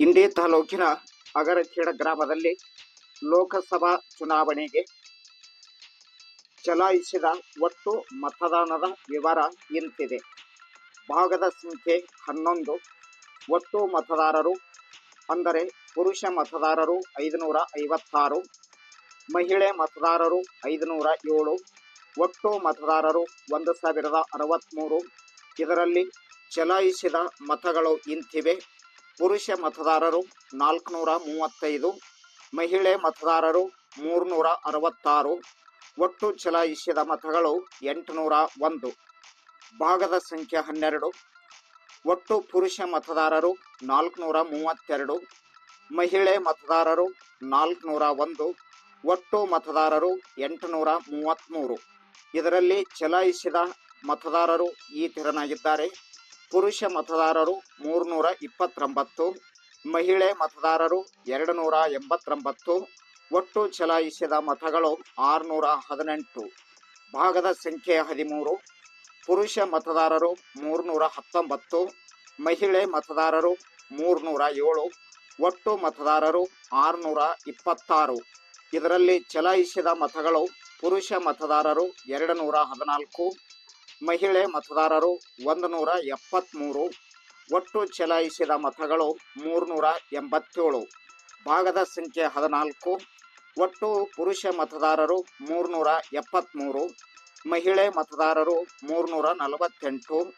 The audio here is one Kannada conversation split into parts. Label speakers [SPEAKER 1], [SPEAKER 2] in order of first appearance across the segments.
[SPEAKER 1] ಇಂಡಿ ತಾಲೂಕಿನ ಅಗರಖೇಡ ಗ್ರಾಮದಲ್ಲಿ ಲೋಕಸಭಾ ಚುನಾವಣೆಗೆ ಚಲಾಯಿಸಿದ ಒಟ್ಟು ಮತದಾನದ ವಿವರ ಇಂತಿದೆ. ಭಾಗದ ಸಂಖ್ಯೆ ಹನ್ನೊಂದು. ಒಟ್ಟು ಮತದಾರರು ಅಂದರೆ ಪುರುಷ ಮತದಾರರು ಐದುನೂರ ಐವತ್ತಾರು, ಮಹಿಳೆ ಮತದಾರರು ಐದುನೂರ ಏಳು, ಒಟ್ಟು ಮತದಾರರು ಒಂದು ಸಾವಿರದ ಅರವತ್ತ್ಮೂರು ಇದರಲ್ಲಿ ಚಲಾಯಿಸಿದ ಮತಗಳು ಇಂತಿವೆ. ಪುರುಷ ಮತದಾರರು ನಾಲ್ಕುನೂರ ಮೂವತ್ತೈದು, ಮಹಿಳೆ ಮತದಾರರು ಮೂರುನೂರ ಅರವತ್ತಾರು, ಒಟ್ಟು ಚಲಾಯಿಸಿದ ಮತಗಳು ಎಂಟುನೂರ ಒಂದು. ಭಾಗದ ಸಂಖ್ಯೆ ಹನ್ನೆರಡು, ಒಟ್ಟು ಪುರುಷ ಮತದಾರರು ನಾಲ್ಕುನೂರ ಮೂವತ್ತೆರಡು, ಮಹಿಳೆ ಮತದಾರರು ನಾಲ್ಕುನೂರ ಒಂದು, ಒಟ್ಟು ಮತದಾರರು ಎಂಟುನೂರ ಮೂವತ್ತ್ಮೂರು. ಇದರಲ್ಲಿ ಚಲಾಯಿಸಿದ ಮತದಾರರು ಈ ತೆರನಾಗಿದ್ದಾರೆ. ಪುರುಷ ಮತದಾರರು ಮೂರುನೂರ ಇಪ್ಪತ್ತೊಂಬತ್ತು, ಮಹಿಳೆ ಮತದಾರರು ಎರಡು ನೂರ ಎಂಬತ್ತೊಂಬತ್ತು, ಒಟ್ಟು ಚಲಾಯಿಸಿದ ಮತಗಳು ಆರುನೂರ ಹದಿನೆಂಟು. ಭಾಗದ ಸಂಖ್ಯೆ ಹದಿಮೂರು, ಪುರುಷ ಮತದಾರರು ಮೂರುನೂರ ಹತ್ತೊಂಬತ್ತು, ಮಹಿಳೆ ಮತದಾರರು ಮೂರುನೂರ ಏಳು, ಒಟ್ಟು ಮತದಾರರು ಆರುನೂರ ಇಪ್ಪತ್ತಾರು. ಇದರಲ್ಲಿ ಚಲಾಯಿಸಿದ ಮತಗಳು ಪುರುಷ ಮತದಾರರು ಎರಡು ನೂರ ಹದಿನಾಲ್ಕು ಮಹಿಳೆ ಮತದಾರರು ಒಂದು ನೂರ ಎಪ್ಪತ್ತ್ಮೂರು ಒಟ್ಟು ಚಲಾಯಿಸಿದ ಮತಗಳು ಮೂರುನೂರ ಎಂಬತ್ತೇಳು. ಭಾಗದ ಸಂಖ್ಯೆ ಹದಿನಾಲ್ಕು. ಒಟ್ಟು ಪುರುಷ ಮತದಾರರು ಮೂರುನೂರ ಎಪ್ಪತ್ತ್ಮೂರು ಮಹಿಳೆ ಮತದಾರರು ಮೂರುನೂರ ನಲವತ್ತೆಂಟು.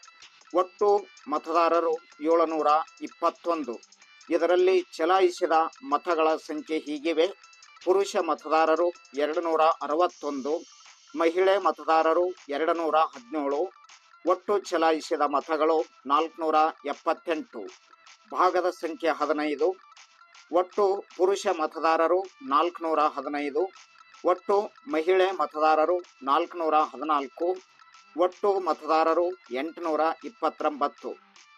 [SPEAKER 1] ಒಟ್ಟು ಮತದಾರರು ಏಳುನೂರ ಇಪ್ಪತ್ತೊಂದು. ಇದರಲ್ಲಿ ಚಲಾಯಿಸಿದ ಮತಗಳ ಸಂಖ್ಯೆ ಹೀಗಿವೆ. ಪುರುಷ ಮತದಾರರು ಎರಡು ನೂರ ಅರವತ್ತೊಂದು. ಮಹಿಳೆ ಮತದಾರರು ಎರಡು ನೂರ ಹದಿನೇಳು, ಒಟ್ಟು ಚಲಾಯಿಸಿದ ಮತಗಳು ನಾಲ್ಕುನೂರ ಎಪ್ಪತ್ತೆಂಟು. ಭಾಗದ ಸಂಖ್ಯೆ ಹದಿನೈದು, ಒಟ್ಟು ಪುರುಷ ಮತದಾರರು ನಾಲ್ಕುನೂರ ಹದಿನೈದು, ಒಟ್ಟು ಮಹಿಳೆ ಮತದಾರರು ನಾಲ್ಕುನೂರ ಹದಿನಾಲ್ಕು, ಒಟ್ಟು ಮತದಾರರು ಎಂಟುನೂರ ಇಪ್ಪತ್ತೊಂಬತ್ತು.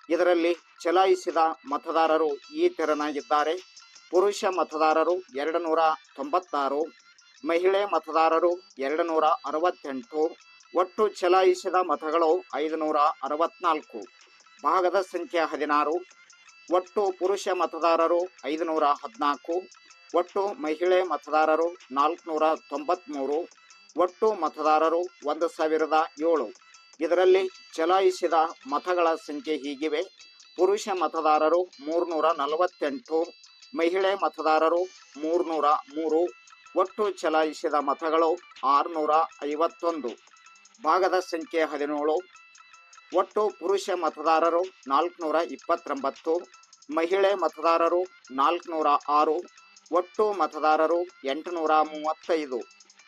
[SPEAKER 1] ಇದರಲ್ಲಿ ಚಲಾಯಿಸಿದ ಮತದಾರರು ಈ ತೆರನಾಗಿದ್ದಾರೆ. ಪುರುಷ ಮತದಾರರು ಎರಡು ನೂರ ತೊಂಬತ್ತಾರು ಮಹಿಳೆ ಮತದಾರರು ಎರಡು ನೂರ ಅರವತ್ತೆಂಟು, ಒಟ್ಟು ಚಲಾಯಿಸಿದ ಮತಗಳು ಐದುನೂರ ಅರವತ್ನಾಲ್ಕು. ಭಾಗದ ಸಂಖ್ಯೆ ಹದಿನಾರು, ಒಟ್ಟು ಪುರುಷ ಮತದಾರರು ಐದುನೂರ ಹದಿನಾಲ್ಕು, ಒಟ್ಟು ಮಹಿಳೆ ಮತದಾರರು ನಾಲ್ಕುನೂರ ತೊಂಬತ್ತ್ಮೂರು ಒಟ್ಟು ಮತದಾರರು ಒಂದು ಸಾವಿರದ ಏಳು. ಇದರಲ್ಲಿ ಚಲಾಯಿಸಿದ ಮತಗಳ ಸಂಖ್ಯೆ ಹೀಗಿವೆ. ಪುರುಷ ಮತದಾರರು ಮೂರುನೂರ ನಲವತ್ತೆಂಟು, ಮಹಿಳೆ ಮತದಾರರು ಮೂರುನೂರ ಮೂರು ಒಟ್ಟು ಚಲಾಯಿಸಿದ ಮತಗಳು ಆರುನೂರ ಐವತ್ತೊಂದು. ಭಾಗದ ಸಂಖ್ಯೆ ಹದಿನೇಳು. ಒಟ್ಟು ಪುರುಷ ಮತದಾರರು ನಾಲ್ಕುನೂರ ಇಪ್ಪತ್ತೊಂಬತ್ತು. ಮಹಿಳೆ ಮತದಾರರು ನಾಲ್ಕುನೂರ ಆರು. ಒಟ್ಟು ಮತದಾರರು ಎಂಟುನೂರ ಮೂವತ್ತೈದು.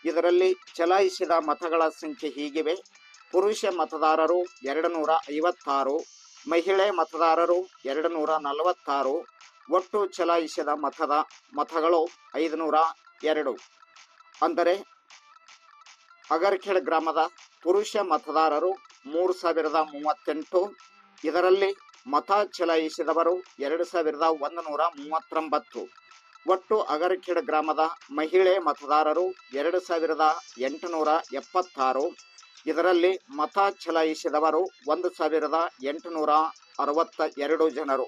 [SPEAKER 1] ಇದರಲ್ಲಿ ಚಲಾಯಿಸಿದ ಮತಗಳ ಸಂಖ್ಯೆ ಹೀಗಿವೆ. ಪುರುಷ ಮತದಾರರು ಎರಡು ನೂರ ಐವತ್ತಾರು. ಮಹಿಳೆ ಮತದಾರರು ಎರಡು ನೂರ ನಲವತ್ತಾರು. ಒಟ್ಟು ಚಲಾಯಿಸಿದ ಮತದ ಮತಗಳು ಐದುನೂರ ಎರಡು. ಅಂದರೆ ಅಗರ್ಖೇಡ್ ಗ್ರಾಮದ ಪುರುಷ ಮತದಾರರು ಮೂರು ಸಾವಿರದ ಮೂವತ್ತೆಂಟು, ಇದರಲ್ಲಿ ಮತ ಚಲಾಯಿಸಿದವರು ಎರಡು ಸಾವಿರದ ಒಂದು ನೂರ ಮೂವತ್ತೊಂಬತ್ತು. ಒಟ್ಟು ಅಗರ್ಖೇಡ್ ಗ್ರಾಮದ ಮಹಿಳೆ ಮತದಾರರು ಎರಡು ಸಾವಿರದ ಎಂಟುನೂರ ಎಪ್ಪತ್ತಾರು. ಇದರಲ್ಲಿ ಮತ ಚಲಾಯಿಸಿದವರು ಒಂದು ಸಾವಿರದ ಎಂಟುನೂರ ಅರವತ್ತ ಎರಡು ಜನರು.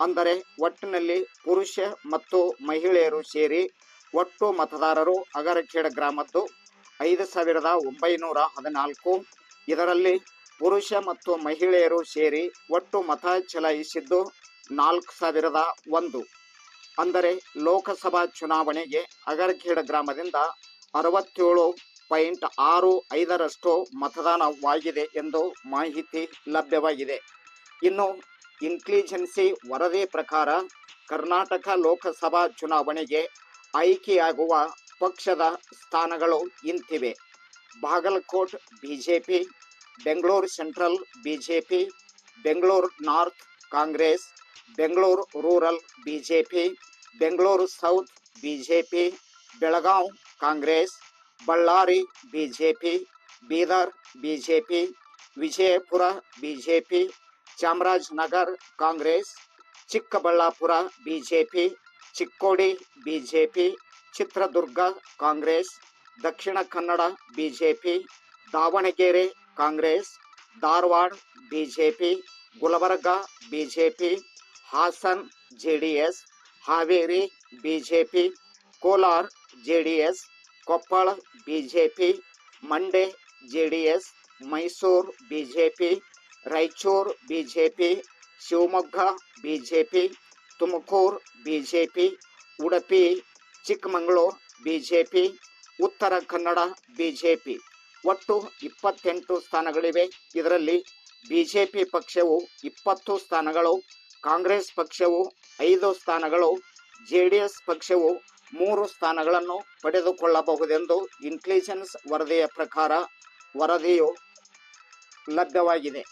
[SPEAKER 1] ಅಂದರೆ ಒಟ್ಟಿನಲ್ಲಿ ಪುರುಷ ಮತ್ತು ಮಹಿಳೆಯರು ಸೇರಿ ಒಟ್ಟು ಮತದಾರರು ಅಗರಖೇಡ ಗ್ರಾಮದ್ದು ಐದು ಸಾವಿರದ ಒಂಬೈನೂರ ಹದಿನಾಲ್ಕು. ಇದರಲ್ಲಿ ಪುರುಷ ಮತ್ತು ಮಹಿಳೆಯರು ಸೇರಿ ಒಟ್ಟು ಮತ ಚಲಾಯಿಸಿದ್ದು ನಾಲ್ಕು ಸಾವಿರದ ಒಂದು. ಅಂದರೆ ಲೋಕಸಭಾ ಚುನಾವಣೆಗೆ ಅಗರ್ಖೇಡ ಗ್ರಾಮದಿಂದ ಅರವತ್ತೇಳು ಪಾಯಿಂಟ್ ಆರು ಐದರಷ್ಟು ಮತದಾನವಾಗಿದೆ ಎಂದು ಮಾಹಿತಿ ಲಭ್ಯವಾಗಿದೆ. ಇನ್ನು ಇಂಟೆಲಿಜೆನ್ಸಿ ವರದಿ ಪ್ರಕಾರ ಕರ್ನಾಟಕ ಲೋಕಸಭಾ ಚುನಾವಣೆಗೆ ಆಯ್ಕೆಯಾಗುವ ಪಕ್ಷದ ಸ್ಥಾನಗಳು ಇಂತಿವೆ Bagalkot BJP Bengaluru central BJP Bengaluru north Congress Bengaluru rural BJP Bengaluru south BJP Belgaum Congress Ballari BJP Bidar BJP Vijayapura BJP Chamarajanagar Congress Chikkaballapura BJP Chikkodi BJP Chitradurga Congress Dakshina Kannada BJP Davanagere Congress Dharwad BJP Gulbarga BJP Hassan JDS Haveri BJP Kolar JDS Koppal BJP Mandya JDS Mysuru BJP Raichur BJP Shivamogga BJP Tumakuru BJP, Udupi, Chikkamagaluru BJP, Uttara Kannada BJP. ಒಟ್ಟು ಇಪ್ಪತ್ತೆಂಟು ಸ್ಥಾನಗಳಿವೆ. ಇದರಲ್ಲಿ ಬಿಜೆಪಿ ಪಕ್ಷವು ಇಪ್ಪತ್ತು ಸ್ಥಾನಗಳು, ಕಾಂಗ್ರೆಸ್ ಪಕ್ಷವು ಐದು ಸ್ಥಾನಗಳು ಜೆಡಿಎಸ್ ಪಕ್ಷವು ಮೂರು ಸ್ಥಾನಗಳನ್ನು ಪಡೆದುಕೊಳ್ಳಬಹುದೆಂದು ಇಂಟೆಲಿಜೆನ್ಸ್ ವರದಿಯ ಪ್ರಕಾರ ವರದಿಯು ಲಭ್ಯವಾಗಿದೆ.